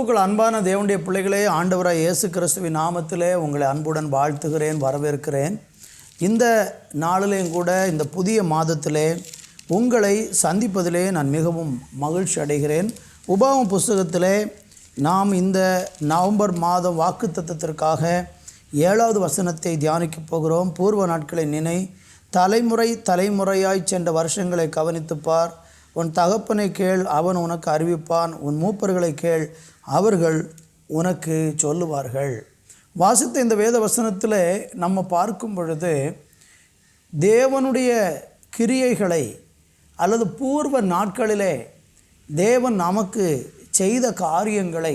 கிறிஸ்துவுக்குள் அன்பான தேவனுடைய பிள்ளைகளே ஆண்டவராக இயேசு கிறிஸ்துவின் நாமத்திலே உங்களை அன்புடன் வாழ்த்துகிறேன் வரவேற்கிறேன். இந்த நாளிலேயும் கூட இந்த புதிய மாதத்திலே உங்களை சந்திப்பதிலே நான் மிகவும் மகிழ்ச்சி அடைகிறேன். உபாவம் புஸ்தகத்திலே நாம் இந்த நவம்பர் மாதம் வாக்குத்தத்திற்காக ஏழாவது வசனத்தை தியானிக்கப் போகிறோம். பூர்வ நாட்களை நினை தலைமுறை தலைமுறையாய் சென்ற வருஷங்களை கவனித்துப்பார் உன் தகப்பனை கேள் அவன் உனக்கு அறிவிப்பான். உன் மூப்பர்களை கேள் அவர்கள் உனக்கு சொல்லுவார்கள். வாசித்த இந்த வேத வசனத்தில் நம்ம பார்க்கும் பொழுது தேவனுடைய கிரியைகளை அல்லது பூர்வ நாட்களிலே தேவன் நமக்கு செய்த காரியங்களை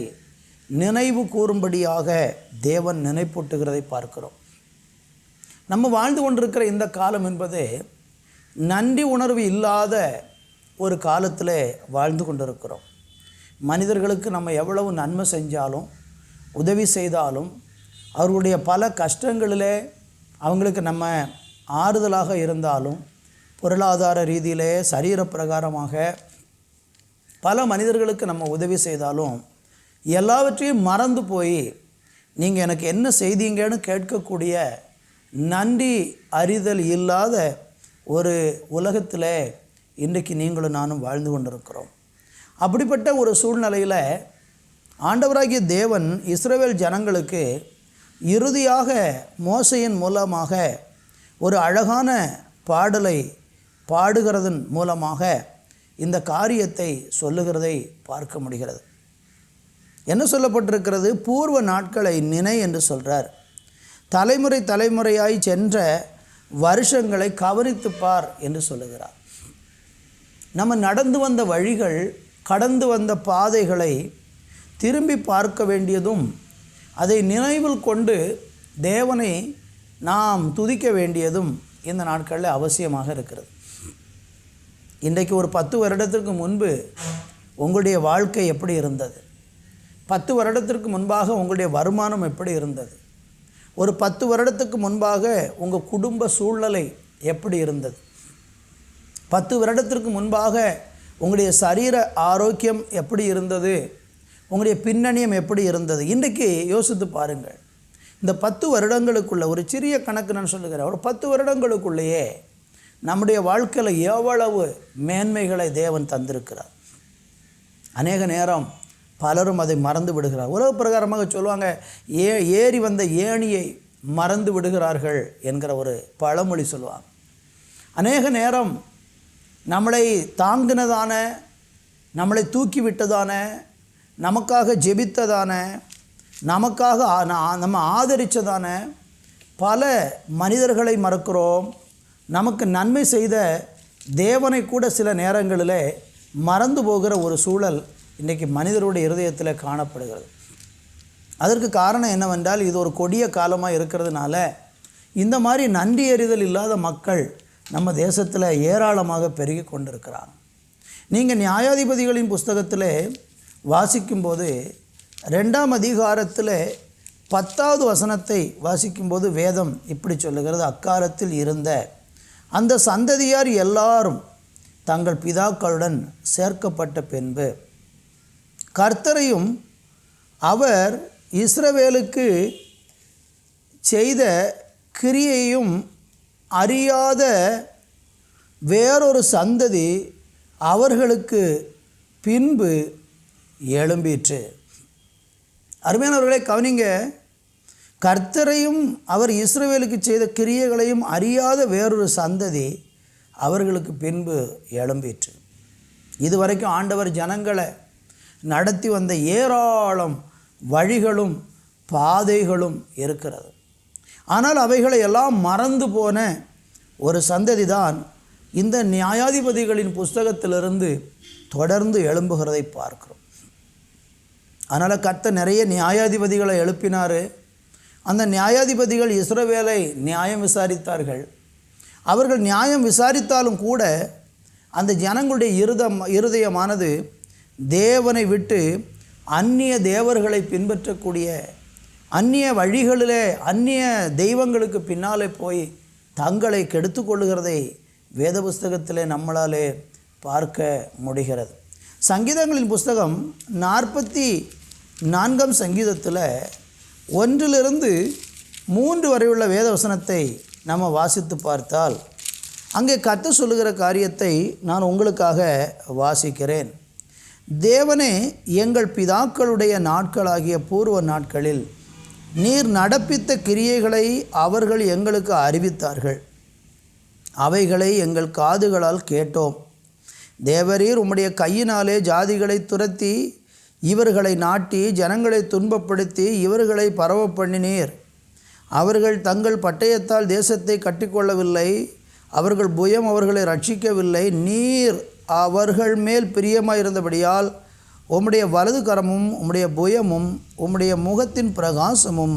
நினைவு கூறும்படியாக தேவன் நினைப்பூட்டுகிறதை பார்க்கிறோம். நம்ம வாழ்ந்து கொண்டிருக்கிற இந்த காலம் என்பது நன்றி உணர்வு இல்லாத ஒரு காலத்தில் வாழ்ந்து கொண்டிருக்கிறோம். மனிதர்களுக்கு நம்ம எவ்வளவு நன்மை செஞ்சாலும் உதவி செய்தாலும் அவர்களுடைய பல கஷ்டங்களில் அவங்களுக்கு நம்ம ஆறுதலாக இருந்தாலும் பொருளாதார ரீதியிலே சரீர பிரகாரமாக பல மனிதர்களுக்கு நம்ம உதவி செய்தாலும் எல்லாவற்றையும் மறந்து போய் நீங்கள் எனக்கு என்ன செய்தீங்கன்னு கேட்கக்கூடிய நன்றி அறிதல் இல்லாத ஒரு உலகத்தில் இன்றைக்கு நீங்களும் நானும் வாழ்ந்து கொண்டிருக்கிறோம். அப்படிப்பட்ட ஒரு சூழ்நிலையில் ஆண்டவராகிய தேவன் இஸ்ரேவேல் ஜனங்களுக்கு இறுதியாக மோசையின் மூலமாக ஒரு அழகான பாடலை பாடுகிறதன் மூலமாக இந்த காரியத்தை சொல்லுகிறதை பார்க்க முடிகிறது. என்ன சொல்லப்பட்டிருக்கிறது? பூர்வ நாட்களை நினை என்று சொல்கிறார் தலைமுறை தலைமுறையாய் சென்ற வருஷங்களை கவனித்துப்பார் என்று சொல்லுகிறார். நம்ம நடந்து வந்த வழிகள் கடந்து வந்த பாதைகளை திரும்பி பார்க்க வேண்டியதும் அதை நினைவில் கொண்டு தேவனை நாம் துதிக்க வேண்டியதும் இந்த நாட்களில் அவசியமாக இருக்கிறது. இன்றைக்கு ஒரு பத்து வருடத்திற்கு முன்பு உங்களுடைய வாழ்க்கை எப்படி இருந்தது? பத்து வருடத்திற்கு முன்பாக உங்களுடைய வருமானம் எப்படி இருந்தது? ஒரு பத்து வருடத்துக்கு முன்பாக உங்கள் குடும்ப சூழ்நிலை எப்படி இருந்தது? பத்து வருடத்திற்கு முன்பாக உங்களுடைய சரீர ஆரோக்கியம் எப்படி இருந்தது? உங்களுடைய பின்னணியம் எப்படி இருந்தது? இன்றைக்கு யோசித்து பாருங்கள். இந்த பத்து வருடங்களுக்குள்ள ஒரு சிறிய கணக்கு நான் சொல்லுகிறேன். ஒரு பத்து வருடங்களுக்குள்ளேயே நம்முடைய வாழ்க்கையில் எவ்வளவு மேன்மைகளை தேவன் தந்திருக்கிறார். அநேக நேரம் பலரும் அதை மறந்து விடுகிறார். உலக பிரகாரமாக சொல்லுவாங்க ஏ ஏறி வந்த ஏணியை மறந்து விடுகிறார்கள் என்கிற ஒரு பழமொழி சொல்லுவாங்க. அநேக நேரம் நம்மளை தாங்கினதான நம்மளை தூக்கிவிட்டதான நமக்காக ஜெபித்ததான நமக்காக ஆ- நம்ம ஆதரித்ததான பல மனிதர்களை மறக்கிறோம். நமக்கு நன்மை செய்த தேவனை கூட சில நேரங்களில் மறந்து போகிற ஒரு சூழல் இன்றைக்கி மனிதருடைய இருதயத்தில் காணப்படுகிறது. அதற்கு காரணம் என்னவென்றால் இது ஒரு கொடிய காலமாக இருக்கிறதுனால இந்த மாதிரி நன்றி எறிதல் இல்லாத மக்கள் நம்ம தேசத்தில் ஏராளமாக பெருகி கொண்டிருக்கிறான். நீங்கள் நியாயாதிபதிகளின் புஸ்தகத்தில் வாசிக்கும்போது ரெண்டாம் அதிகாரத்தில் பத்தாவது வசனத்தை வாசிக்கும்போது வேதம் இப்படி சொல்லுகிறது. அக்காலத்தில் இருந்த அந்த சந்ததியார் எல்லாரும் தங்கள் பிதாக்களுடன் சேர்க்கப்பட்ட பின்பு கர்த்தரையும் அவர் இஸ்ரவேலுக்கு செய்த கிரியையும் அறியாத வேறொரு சந்ததி அவர்களுக்கு பின்பு எழும்பிற்று. அருமையானவர்களே கவனிங்க. கர்த்தரையும் அவர் இஸ்ரவேலுக்கு செய்த கிரியைகளையும் அறியாத வேறொரு சந்ததி அவர்களுக்கு பின்பு எழும்பிற்று. இதுவரைக்கும் ஆண்டவர் ஜனங்களை நடத்தி வந்த ஏராளம் வழிகளும் பாதைகளும் இருக்கிறது. ஆனால் அவைகளை எல்லாம் மறந்து போன ஒரு சந்ததி தான் இந்த நியாயாதிபதிகளின் புஸ்தகத்திலிருந்து தொடர்ந்து எழும்புகிறதை பார்க்கிறோம். அதனால் கத்த நிறைய நியாயாதிபதிகளை எழுப்பினார். அந்த நியாயாதிபதிகள் இஸ்ரவேலை நியாயம் விசாரித்தார்கள். அவர்கள் நியாயம் விசாரித்தாலும் கூட அந்த ஜனங்களுடைய இருதம் இருதயமானது தேவனை விட்டு அந்நிய தேவர்களை பின்பற்றக்கூடிய அந்நிய வழிகளிலே அந்நிய தெய்வங்களுக்கு பின்னாலே போய் தங்களை கெடுத்து கொள்ளுகிறதை வேத புஸ்தகத்திலே நம்மளாலே பார்க்க முடிகிறது. சங்கீதங்களின் புஸ்தகம் நாற்பத்தி நான்காம் சங்கீதத்தில் ஒன்றிலிருந்து மூன்று வரையுள்ள வேத வசனத்தை நம்ம வாசித்து பார்த்தால் அங்கே கற்று சொல்லுகிற காரியத்தை நான் உங்களுக்காக வாசிக்கிறேன். தேவனே எங்கள் பிதாக்களுடைய நாட்களாகிய பூர்வ நாட்களில் நீர் நடப்பித்த கிரியைகளை அவர்கள் எங்களுக்கு அறிவித்தார்கள். அவைகளை எங்கள் காதுகளால் கேட்டோம். தேவரீர் உம்முடைய கையினாலே ஜாதிகளை துரத்தி இவர்களை நாட்டி ஜனங்களை துன்பப்படுத்தி இவர்களை பரவ பண்ணினீர் அவர்கள் தங்கள் பட்டயத்தால் தேசத்தை கட்டிக்கொள்ளவில்லை அவர்கள் புயம் அவர்களை ரட்சிக்கவில்லை நீர் அவர்கள் மேல் பிரியமாயிருந்தபடியால் உம்முடைய வலது கரமும் உம்முடைய புயமும் உம்முடைய முகத்தின் பிரகாசமும்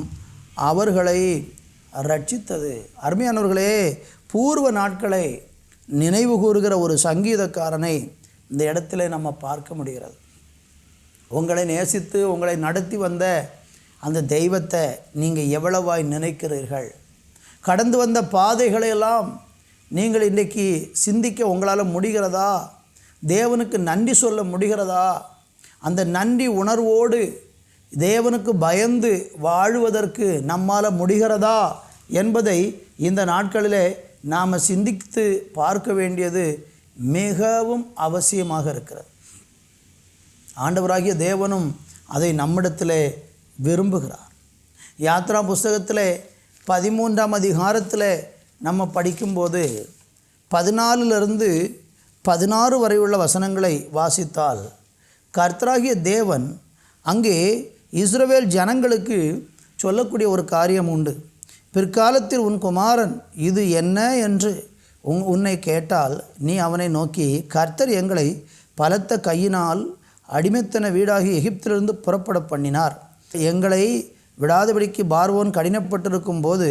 அவர்களை ரட்சித்தது அருமையானவர்களே பூர்வ நாட்களை நினைவு கூறுகிற ஒரு சங்கீதக்காரனை இந்த இடத்துல நம்ம பார்க்க முடிகிறது. உங்களை நேசித்து உங்களை நடத்தி வந்த அந்த தெய்வத்தை நீங்கள் எவ்வளவாய் நினைக்கிறீர்கள்? கடந்து வந்த பாதைகளையெல்லாம் நீங்கள் இன்றைக்கி சிந்திக்க உங்களால் முடிகிறதா? தேவனுக்கு நன்றி சொல்ல முடிகிறதா? அந்த நன்றி உணர்வோடு தேவனுக்கு பயந்து வாழுவதற்கு நம்மால் முடிகிறதா என்பதை இந்த நாட்களிலே நாம் சிந்தித்து பார்க்க வேண்டியது மிகவும் அவசியமாக இருக்கிறது. ஆண்டவராகிய தேவனும் அதை நம்மிடத்தில் விரும்புகிறார். யாத்ரா புஸ்தகத்தில் பதிமூன்றாம் அதிகாரத்தில் நம்ம படிக்கும்போது பதினாலிலிருந்து பதினாறு வரை உள்ள வசனங்களை வாசித்தால் கர்த்தராகிய தேவன் அங்கே இஸ்ரவேல் ஜனங்களுக்கு சொல்லக்கூடிய ஒரு காரியம் உண்டு. பிற்காலத்தில் உன் குமாரன் இது என்ன என்று உன் உன்னை கேட்டால் நீ அவனை நோக்கி கர்த்தர் எங்களை பலத்த கையினால் அடிமைத்தன வீடாகி எகிப்திலிருந்து புறப்பட பண்ணினார். எங்களை விடாதபடிக்கு பார்வோன் கடினப்பட்டிருக்கும் போது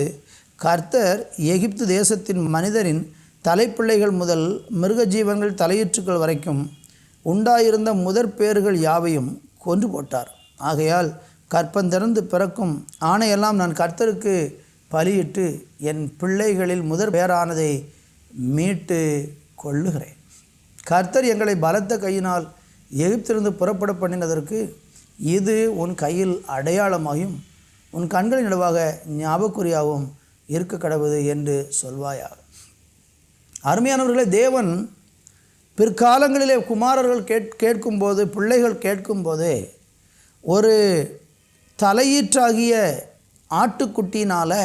கர்த்தர் எகிப்து தேசத்தின் மனிதரின் தலைப்பிள்ளைகள் முதல் மிருக ஜீவங்கள் தலையீற்றுக்கள் வரைக்கும் உண்டாயிருந்த முதற் பேர்கள் யாவையும் கொன்று போட்டார். ஆகையால் கற்பந்திறந்து பிறக்கும் ஆணையெல்லாம் நான் கர்த்தருக்கு பலியிட்டு என் பிள்ளைகளில் முதற் பேரானதை மீட்டு கொள்ளுகிறேன். கர்த்தர் எங்களை பலத்த கையினால் எகிப்திலிருந்து புறப்பட பண்ணினதற்கு இது உன் கையில் அடையாளமாயும் உன் கண்களின் நடுவாக ஞாபகக்குறியாகவும் இருக்க கடவுது என்று சொல்வாயாக. அருமையானவர்களே தேவன் பிற்காலங்களிலே குமாரர்கள் கேட் கேட்கும்போது பிள்ளைகள் கேட்கும்போது ஒரு தலையீற்றாகிய ஆட்டுக்குட்டினால்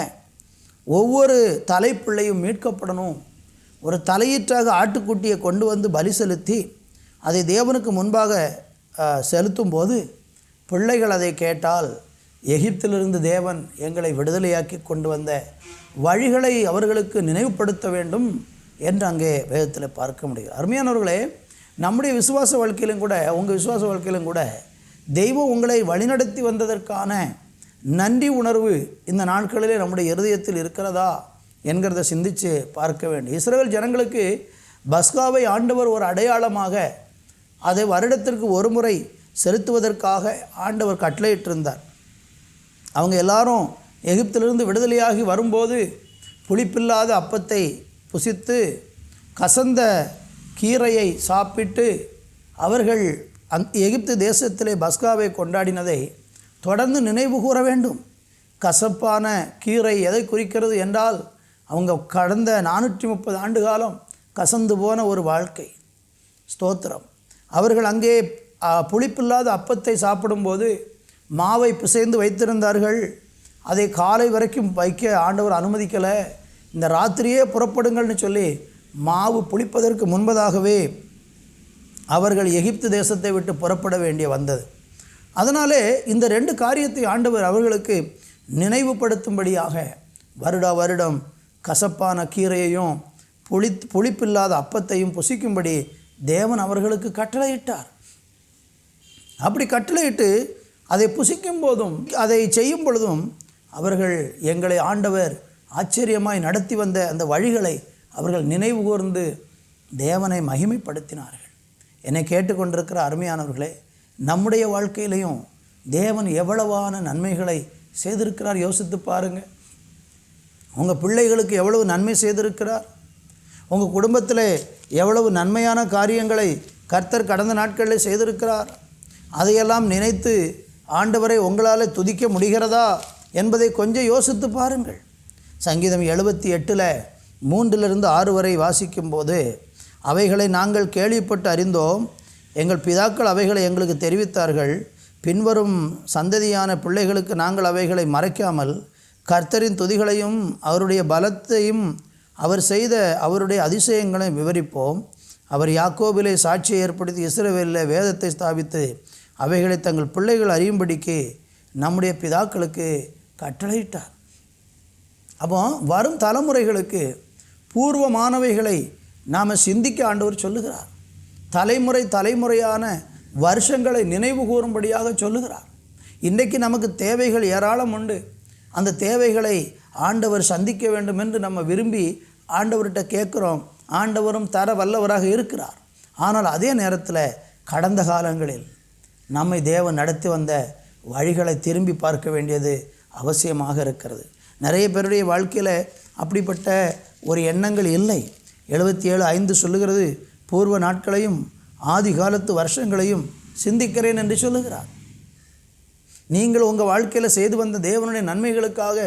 ஒவ்வொரு தலைப்பிள்ளையும் மீட்கப்படணும். ஒரு தலையீற்றாக ஆட்டுக்குட்டியை கொண்டு வந்து பலி செலுத்தி அதை தேவனுக்கு முன்பாக செலுத்தும் போது பிள்ளைகள் அதை கேட்டால் எகிப்திலிருந்து தேவன் எங்களை விடுதலையாக்கி கொண்டு வந்த வழிகளை அவர்களுக்கு நினைவுபடுத்த வேண்டும். என்று அங்கே வேதத்தில் பார்க்க முடியும். அருமையானவர்களே நம்முடைய விசுவாச வாழ்க்கையிலும் கூட உங்கள் விசுவாச வாழ்க்கையிலும் கூட தெய்வம் உங்களை வழிநடத்தி வந்ததற்கான நன்றி உணர்வு இந்த நாட்களிலே நம்முடைய இருதயத்தில் இருக்கிறதா என்கிறத சிந்தித்து பார்க்க வேண்டும். இஸ்ரேல் ஜனங்களுக்கு பஸ்காவை ஆண்டவர் ஒரு அடையாளமாக அதை வருடத்திற்கு ஒரு முறை செலுத்துவதற்காக ஆண்டவர் கட்டளையிட்டிருந்தார். அவங்க எல்லாரும் எகிப்திலிருந்து விடுதலையாகி வரும்போது புளிப்பில்லாத அப்பத்தை புசித்து கசந்த கீரையை சாப்பிட்டு அவர்கள் அங் எகிப்து தேசத்திலே பஸ்காவை கொண்டாடினதை தொடர்ந்து நினைவு கூற வேண்டும். கசப்பான கீரை எதை குறிக்கிறது என்றால் அவங்க கடந்த நானூற்றி முப்பது ஆண்டு காலம் கசந்து போன ஒரு வாழ்க்கை. ஸ்தோத்திரம். அவர்கள் அங்கே புளிப்பில்லாத அப்பத்தை சாப்பிடும்போது மாவை பிசைந்து வைத்திருந்தார்கள். அதை காலை வரைக்கும் வைக்க ஆண்டவர் அனுமதிக்கலை. இந்த ராத்திரியே புறப்படுங்கள்னு சொல்லி மாவு புளிப்பதற்கு முன்பதாகவே அவர்கள் எகிப்து தேசத்தை விட்டு புறப்பட வேண்டிய வந்தது. அதனாலே இந்த ரெண்டு காரியத்தை ஆண்டவர் அவர்களுக்கு நினைவுபடுத்தும்படியாக வருடா வருடம் கசப்பான கீரையையும் புளி புளிப்பில்லாத அப்பத்தையும் புசிக்கும்படி தேவன் அவர்களுக்கு கட்டளையிட்டார். அப்படி கட்டளையிட்டு அதை புசிக்கும் போதும் அதை செய்யும் பொழுதும் அவர்கள் எங்களை ஆண்டவர் ஆச்சரியமாய் நடத்தி வந்த அந்த வழிகளை அவர்கள் நினைவு கூர்ந்து தேவனை மகிமைப்படுத்தினார்கள். என்னை கேட்டுக்கொண்டிருக்கிற அருமையானவர்களே நம்முடைய வாழ்க்கையிலையும் தேவன் எவ்வளவான நன்மைகளை செய்திருக்கிறார் யோசித்து பாருங்கள் உங்கள் பிள்ளைகளுக்கு எவ்வளவு நன்மை செய்திருக்கிறார்? உங்கள் குடும்பத்தில் எவ்வளவு நன்மையான காரியங்களை கர்த்தர் கடந்த நாட்களில் செய்திருக்கிறார்? அதையெல்லாம் நினைத்து ஆண்டவரை உங்களால் துதிக்க முடிகிறதா என்பதை கொஞ்சம் யோசித்து பாருங்கள். சங்கீதம் எழுபத்தி எட்டில் மூன்றிலிருந்து ஆறு வரை வாசிக்கும்போது அவைகளை நாங்கள் கேள்விப்பட்டு அறிந்தோம். எங்கள் பிதாக்கள் அவைகளை எங்களுக்கு தெரிவித்தார்கள். பின்வரும் சந்ததியான பிள்ளைகளுக்கு நாங்கள் அவைகளை மறைக்காமல் கர்த்தரின் துதிகளையும் அவருடைய பலத்தையும் அவர் செய்த அவருடைய அதிசயங்களையும் விவரிப்போம். அவர் யாக்கோபிலே சாட்சியை ஏற்படுத்தி இஸ்ரவேலில் வேதத்தை ஸ்தாபித்து அவைகளை தங்கள் பிள்ளைகள் அறியும்படிக்கு நம்முடைய பிதாக்களுக்கு கட்டளையிட்டார். அப்போ வரும் தலைமுறைகளுக்கு பூர்வமானவைகளை நாம் சிந்திக்க ஆண்டவர் சொல்லுகிறார். தலைமுறை தலைமுறையான வருஷங்களை நினைவு கூறும்படியாக சொல்லுகிறார். இன்றைக்கு நமக்கு தேவைகள் ஏராளம் உண்டு. அந்த தேவைகளை ஆண்டவர் சந்திக்க வேண்டும் என்று நம்ம விரும்பி ஆண்டவர்கிட்ட கேட்குறோம். ஆண்டவரும் தர வல்லவராக இருக்கிறார். ஆனால் அதே நேரத்தில் கடந்த காலங்களில் நம்மை தேவன் நடத்தி வந்த வழிகளை திரும்பி பார்க்க வேண்டியது அவசியமாக இருக்கிறது. நிறைய பேருடைய வாழ்க்கையில் அப்படிப்பட்ட ஒரு எண்ணங்கள் இல்லை. எழுபத்தி ஏழு ஐந்து சொல்லுகிறது பூர்வ நாட்களையும் ஆதி காலத்து வருஷங்களையும் சிந்திக்கிறேன் என்று சொல்லுகிறார். நீங்கள் உங்கள் வாழ்க்கையில் செய்து வந்த தேவனுடைய நன்மைகளுக்காக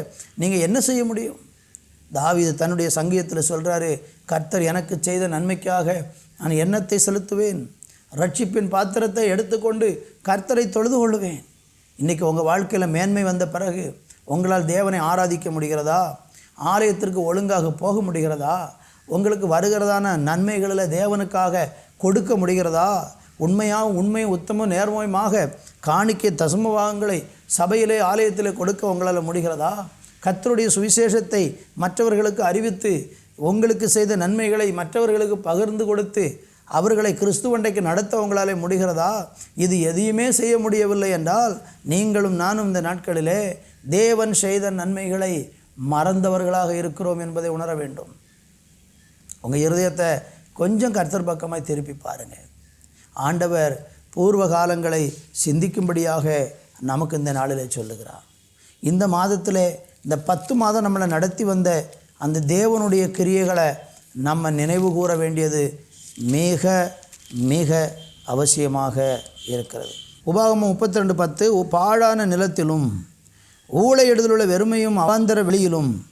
நீங்கள் என்ன செய்ய முடியும்? தாவிது தன்னுடைய சங்கீதத்தில் சொல்கிறாரு கர்த்தர் எனக்கு செய்த நன்மைக்காக நான் எண்ணத்தை செலுத்துவேன். ரட்சிப்பின் பாத்திரத்தை எடுத்துக்கொண்டு கர்த்தரை தொழுது கொள்ளுவேன். இன்றைக்கி உங்கள் வாழ்க்கையில் மேன்மை வந்த பிறகு உங்களால் தேவனை ஆராதிக்க முடிகிறதா? ஆலயத்திற்கு ஒழுங்காக போக முடிகிறதா? உங்களுக்கு வருகிறதான நன்மைகளில் தேவனுக்காக கொடுக்க முடிகிறதா? உண்மையாக உண்மையும் உத்தமும் நேர்மையுமாக காணிக்கை தசுமபாகங்களை சபையிலே ஆலயத்திலே கொடுக்க உங்களால் முடிகிறதா? கர்த்தருடைய சுவிசேஷத்தை மற்றவர்களுக்கு அறிவித்து உங்களுக்கு செய்த நன்மைகளை மற்றவர்களுக்கு பகிர்ந்து கொடுத்து அவர்களை கிறிஸ்துவண்டைக்கு நடத்த உங்களாலே முடிகிறதா? இது எதையுமே செய்ய முடியவில்லை என்றால் நீங்களும் நானும் இந்த நாட்களிலே தேவன் செய்த நன்மைகளை மறந்தவர்களாக இருக்கிறோம் என்பதை உணர வேண்டும். உங்கள் இருதயத்தை கொஞ்சம் கர்த்தர் பக்கமாக திருப்பி பாருங்கள் ஆண்டவர் பூர்வ காலங்களை சிந்திக்கும்படியாக நமக்கு இந்த நாளிலே சொல்லுகிறார். இந்த மாதத்தில் இந்த பத்து மாதம் நம்மளை நடத்தி வந்த அந்த தேவனுடைய கிரியைகளை நம்ம நினைவு கூற வேண்டியது மிக மிக அவசியமாக இருக்கிறது. உபாகமம் முப்பத்தி ரெண்டு பத்து பாழான நிலத்திலும் ஊழையிடுதலுள்ள வெறுமையும் அவாந்தர வெளியிலும்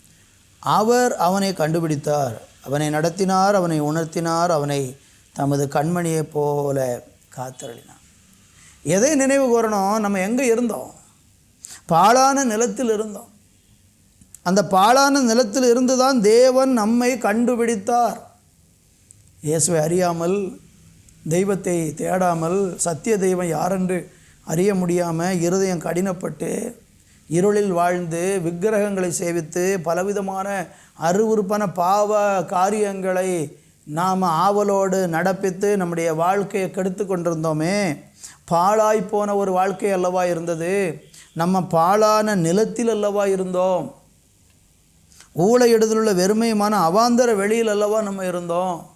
அவர் அவனை கண்டுபிடித்தார். அவனை நடத்தினார் அவனை உணர்த்தினார் அவனை தமது கண்மணியைப் போல காத்தருளினார். எதை நினைவு கூறணும்? நம்ம எங்கே இருந்தோம்? பாழான நிலத்தில் இருந்தோம். அந்த பாழான நிலத்தில் இருந்து தான் தேவன் நம்மை கண்டுபிடித்தார். இயேசுவை அறியாமல் தெய்வத்தை தேடாமல் சத்திய தெய்வம் யாரென்று அறிய முடியாமல் இருதயம் கடினப்பட்டு இருளில் வாழ்ந்து விக்கிரகங்களை சேவித்து பலவிதமான அருவறுப்பான பாவ காரியங்களை நாம் ஆவலோடு நடப்பித்து நம்முடைய வாழ்க்கையை கெடுத்து கொண்டிருந்தோமே. பாழாய் போன ஒரு வாழ்க்கை அல்லவா இருந்தது? நம்ம பாழான நிலத்தில் அல்லவா இருந்தோம்? ஊழையிடுதலுள்ள வெறுமையுமான அவாந்தர வெளியில் அல்லவா நம்ம இருந்தோம்?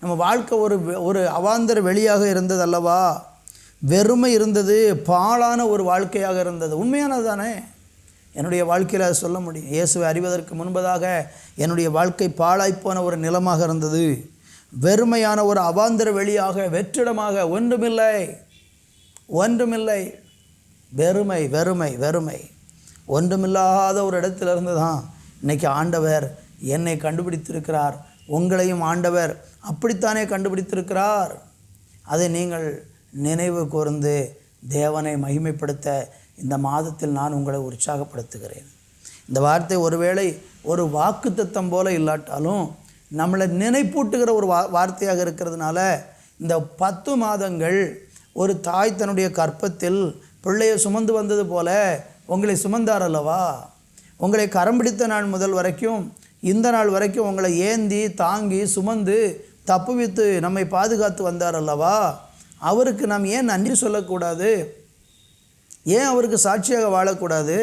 நம்ம வாழ்க்கை ஒரு ஒரு அவாந்தர வெளியாக இருந்தது அல்லவா? வெறுமை இருந்தது பாழான ஒரு வாழ்க்கையாக இருந்தது. உண்மையானது தானே? என்னுடைய வாழ்க்கையில் அதை சொல்ல முடியும். இயேசுவை அறிவதற்கு முன்பதாக என்னுடைய வாழ்க்கை பாழாய்ப்போன ஒரு நிலமாக இருந்தது. வெறுமையான ஒரு அவாந்தர வெளியாக வெற்றிடமாக ஒன்றுமில்லை. ஒன்றுமில்லை. வெறுமை வெறுமை வெறுமை. ஒன்றுமில்லாத ஒரு இடத்திலிருந்து தான் இன்றைக்கி ஆண்டவர் என்னை கண்டுபிடித்திருக்கிறார். உங்களையும் ஆண்டவர் அப்படித்தானே கண்டுபிடித்திருக்கிறார். அதை நீங்கள் நினைவு கூர்ந்து தேவனை மகிமைப்படுத்த இந்த மாதத்தில் நான் உங்களை உற்சாகப்படுத்துகிறேன். இந்த வார்த்தை ஒருவேளை ஒரு வாக்குத்தத்தம் போல இல்லாட்டாலும் நம்மளை நினைப்பூட்டுகிற ஒரு வா வார்த்தையாக இருக்கிறதுனால இந்த பத்து மாதங்கள் ஒரு தாய் தன்னுடைய கற்பத்தில் பிள்ளையை சுமந்து வந்தது போல உங்களை சுமந்தார் அல்லவா? உங்களை கரம் பிடித்த நாள் முதல் வரைக்கும் இந்த நாள் வரைக்கும் உங்களை ஏந்தி தாங்கி சுமந்து தப்புவித்து நம்மை பாதுகாத்து வந்தார் அல்லவா? அவருக்கு நாம் ஏன் நன்றி சொல்லக்கூடாது? ஏன் அவருக்கு சாட்சியாக வாழக்கூடாது?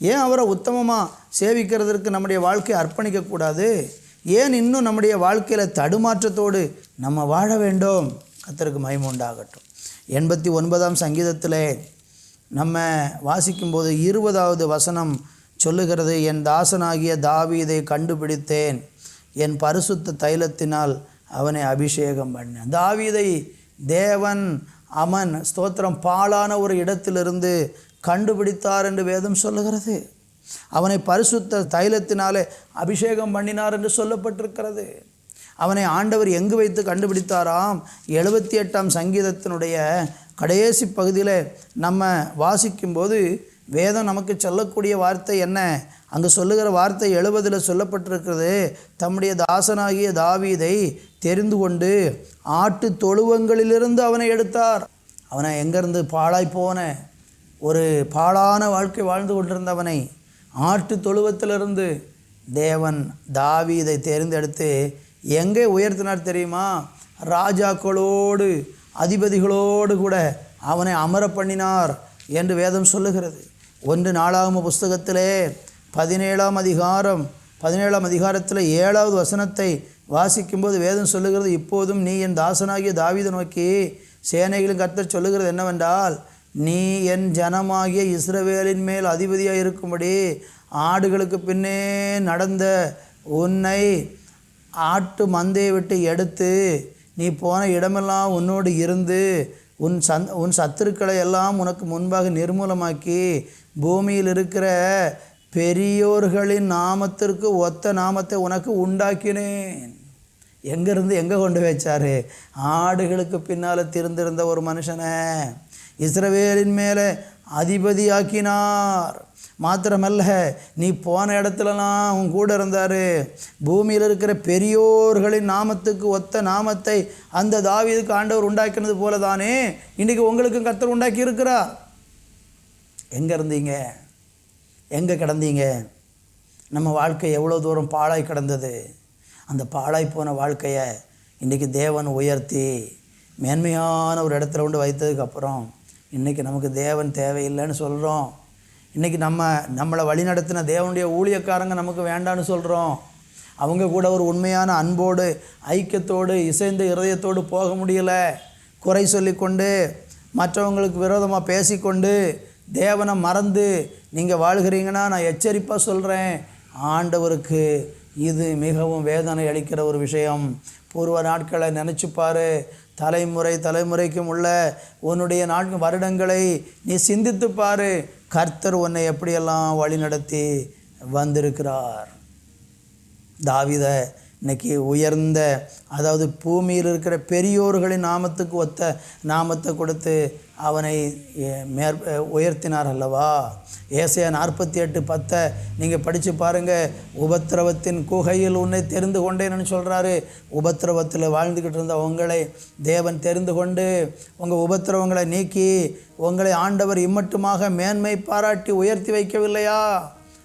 ஏன் அவரை உத்தமமாக சேவிக்கிறதற்கு நம்முடைய வாழ்க்கையை அர்ப்பணிக்கக்கூடாது? ஏன் இன்னும் நம்முடைய வாழ்க்கையில் தடுமாற்றத்தோடு நம்ம வாழ வேண்டும்? கத்தருக்கு மகிமை உண்டாகட்டும். எண்பத்தி ஒன்பதாம் சங்கீதத்தில் நம்ம வாசிக்கும்போது இருபதாவது வசனம் சொல்லுகிறது என் தாசனாகிய தாவீதை கண்டுபிடித்தேன். என் பரிசுத்த தைலத்தினால் அவனை அபிஷேகம் பண்ணேன். தாவீதை தேவன் அவன் ஸ்தோத்திரம் பாழான ஒரு இடத்திலிருந்து கண்டுபிடித்தார் என்று வேதம் சொல்லுகிறது. அவனை பரிசுத்த தைலத்தினாலே அபிஷேகம் பண்ணினார் என்று சொல்லப்பட்டிருக்கிறது. அவனை ஆண்டவர் எங்கு வைத்து கண்டுபிடித்தாராம்? எழுபத்தி எட்டாம் சங்கீதத்தினுடைய கடைசி பகுதியில் நம்ம வாசிக்கும்போது வேதம் நமக்கு சொல்லக்கூடிய வார்த்தை என்ன? அங்கே சொல்லுகிற வார்த்தை எழுபதில் சொல்லப்பட்டிருக்கிறது. தம்முடைய தாசனாகிய தாவீதை தெரிந்து கொண்டு ஆட்டு தொழுவங்களிலிருந்து அவனை எடுத்தார். அவனை எங்கேருந்து பாழாய் போன? ஒரு பாழான வாழ்க்கை வாழ்ந்து கொண்டிருந்தவனை ஆட்டு தொழுவத்திலிருந்து தேவன் தாவீதை தேர்ந்தெடுத்து எங்கே உயர்த்தினார் தெரியுமா? ராஜாக்களோடு அதிபதிகளோடு கூட அவனை அமர பண்ணினார் என்று வேதம் சொல்லுகிறது. ஒன்று நாளாகம புஸ்தகத்திலே பதினேழாம் அதிகாரம் பதினேழாம் அதிகாரத்தில் ஏழாவது வசனத்தை வாசிக்கும்போது வேதம் சொல்லுகிறது இப்போதும் நீ என் தாசனாகிய தாவீதை நோக்கி சேனைகளின் கர்த்தர் சொல்லுகிறது என்னவென்றால் நீ என் ஜனமாகிய இஸ்ரவேலின் மேல் அதிபதியாக இருக்கும்படி ஆடுகளுக்கு பின்னே நடந்த உன்னை ஆட்டு மந்தையை விட்டு எடுத்து நீ போன இடமெல்லாம் உன்னோடு இருந்து உன் சந் உன் சத்துருக்களை எல்லாம் உனக்கு முன்பாக நிர்மூலமாக்கி பூமியில் இருக்கிற பெரியோர்களின் நாமத்திற்கு ஒத்த நாமத்தை உனக்கு உண்டாக்கினேன். எங்கேருந்து எங்கே கொண்டு வச்சார்? ஆடுகளுக்கு பின்னால் திருந்திருந்த ஒரு மனுஷனை இஸ்ரவேலின் மேலே அதிபதியாக்கினார். மாத்திரமல்ல நீ போன இடத்துலலாம் உன் கூட இருந்தார். பூமியில் இருக்கிற பெரியோர்களின் நாமத்துக்கு ஒத்த நாமத்தை அந்த தாவிதுக்கு ஆண்டவர் உண்டாக்கினது போல தானே இன்றைக்கி உங்களுக்கும் கத்தர் உண்டாக்கி இருக்கிறார் எங்கே இருந்தீங்க? எங்கே கிடந்தீங்க? நம்ம வாழ்க்கை எவ்வளோ தூரம் பாழாய் கிடந்தது? அந்த பாழாய் போன வாழ்க்கையை இன்றைக்கி தேவன் உயர்த்தி மேன்மையான ஒரு இடத்துல கொண்டு வைத்ததுக்கப்புறம் இன்றைக்கி நமக்கு தேவன் தேவையில்லைன்னு சொல்கிறோம் இன்றைக்கி நம்ம நம்மளை வழிநடத்தின தேவனுடைய ஊழியக்காரங்க நமக்கு வேண்டான்னு சொல்கிறோம் அவங்க கூட ஒரு உண்மையான அன்போடு ஐக்கியத்தோடு இசைந்த இருதயத்தோடு போக முடியலை. குறை சொல்லிக்கொண்டு மற்றவங்களுக்கு விரோதமாக பேசிக்கொண்டு தேவனை மறந்து நீங்கள் வாழ்கிறீங்கன்னா நான் எச்சரிப்பாக சொல்கிறேன் ஆண்டவருக்கு இது மிகவும் வேதனை அளிக்கிற ஒரு விஷயம். பூர்வ நாட்களை நினச்சிப்பாரு தலைமுறை தலைமுறைக்கும் உள்ள உன்னுடைய நாட்கள் வருடங்களை நீ சிந்தித்து கர்த்தர் உன்னை எப்படியெல்லாம் வழிநடத்தி வந்திருக்கிறார். தாவித இன்னைக்கு உயர்ந்த அதாவது பூமியில் இருக்கிற பெரியோர்களின் நாமத்துக்கு ஒத்த நாமத்தை கொடுத்து அவனை மேற் உயர்த்தினார் அல்லவா? ஏசையா நாற்பத்தி எட்டு பத்தை நீங்கள் படித்து பாருங்கள் உபத்திரவத்தின் குகையில் உன்னை தெரிந்து கொண்டேன்னு சொல்கிறாரு உபத்திரவத்தில் வாழ்ந்துக்கிட்டு இருந்த உங்களை தேவன் தெரிந்து கொண்டு உங்கள் உபத்திரவங்களை நீக்கி உங்களை ஆண்டவர் இம்மட்டுமாக மேன்மை பாராட்டி உயர்த்தி வைக்கவில்லையா?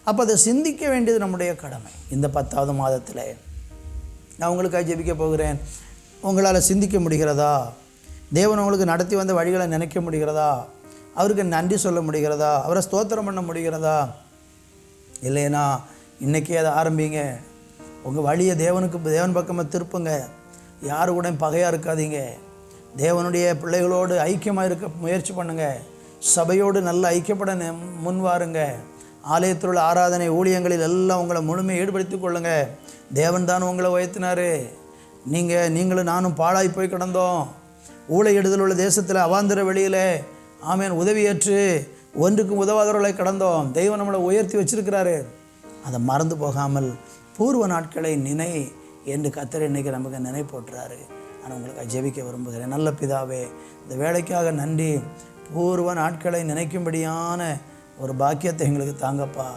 அப்போ அதை சிந்திக்க வேண்டியது நம்முடைய கடமை. இந்த பத்தாவது மாதத்தில் நான் உங்களுக்காக ஜெபிக்க போகிறேன். உங்களால் சிந்திக்க முடிகிறதா? தேவன் உங்களுக்கு நடத்தி வந்த வழிகளை நினைக்க முடிகிறதா? அவருக்கு நன்றி சொல்ல முடிகிறதா? அவரை ஸ்தோத்திரம் பண்ண முடிகிறதா? இல்லைனா இன்றைக்கே அதை ஆரம்பிங்க. உங்கள் வழியை தேவனுக்கு தேவன் பக்கமாக திருப்புங்க. யாரு கூட பகையாக இருக்காதீங்க. தேவனுடைய பிள்ளைகளோடு ஐக்கியமாக இருக்க முயற்சி பண்ணுங்கள் சபையோடு நல்ல ஐக்கியப்பட முன்வாருங்க. முன் வாருங்க ஆலயத்தில் உள்ள ஆராதனை ஊழியங்களில் எல்லாம் உங்களை முழுமையை ஈடுபடுத்திக் கொள்ளுங்கள் தேவன் தான் உங்களை உயர்த்தினாரு. நீங்கள் நீங்களும் நானும் பாழாய் போய் கிடந்தோம். ஊழையிடுதல் உள்ள தேசத்தில் அவாந்திர வெளியில் ஆமேன் உதவியேற்று ஒன்றுக்கும் உதவாதவர்களை கடந்தோம். தெய்வம் நம்மளை உயர்த்தி வச்சிருக்கிறாரு. அதை மறந்து போகாமல் பூர்வ நாட்களை நினை என்று கத்தர் இன்னைக்கு நமக்கு நினைப்போட்டுறாரு. நான் உங்களுக்கு ஜெபிக்க விரும்புகிறேன். நல்ல பிதாவே இந்த வேலைக்காக நன்றி. பூர்வ நாட்களை நினைக்கும்படியான ஒரு பாக்கியத்தை எங்களுக்கு தாங்கப்பா.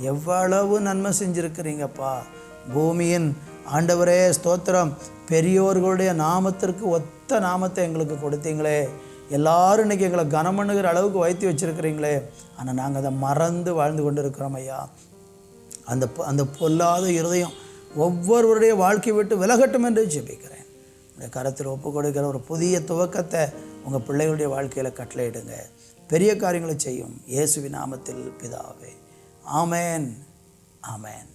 எவ்வளவு நன்மை செஞ்சுருக்கிறீங்கப்பா. பூமியின் ஆண்டவரே ஸ்தோத்திரம். பெரியோர்களுடைய நாமத்திற்கு ஒத்த நாமத்தை எங்களுக்கு கொடுத்தீங்களே. எல்லாரும் இன்னைக்கு எங்களை கனமண்ணுகிற அளவுக்கு வைத்து வச்சிருக்கிறீங்களே. ஆனால் நாங்கள் அதை மறந்து வாழ்ந்து கொண்டு இருக்கிறோம் ஐயா. அந்த அந்த பொல்லாத இருதயம் ஒவ்வொருவருடைய வாழ்க்கை விட்டு விலகட்டும் என்று ஜெபிக்கிறேன். உடைய கருத்தில் ஒப்பு கொடுக்கிற ஒரு புதிய துவக்கத்தை உங்கள் பிள்ளைகளுடைய வாழ்க்கையில் கட்டளையிடுங்க. பெரிய காரியங்களை செய்யும் இயேசுவி நாமத்தில் பிதாவே. ஆமேன். ஆமேன்.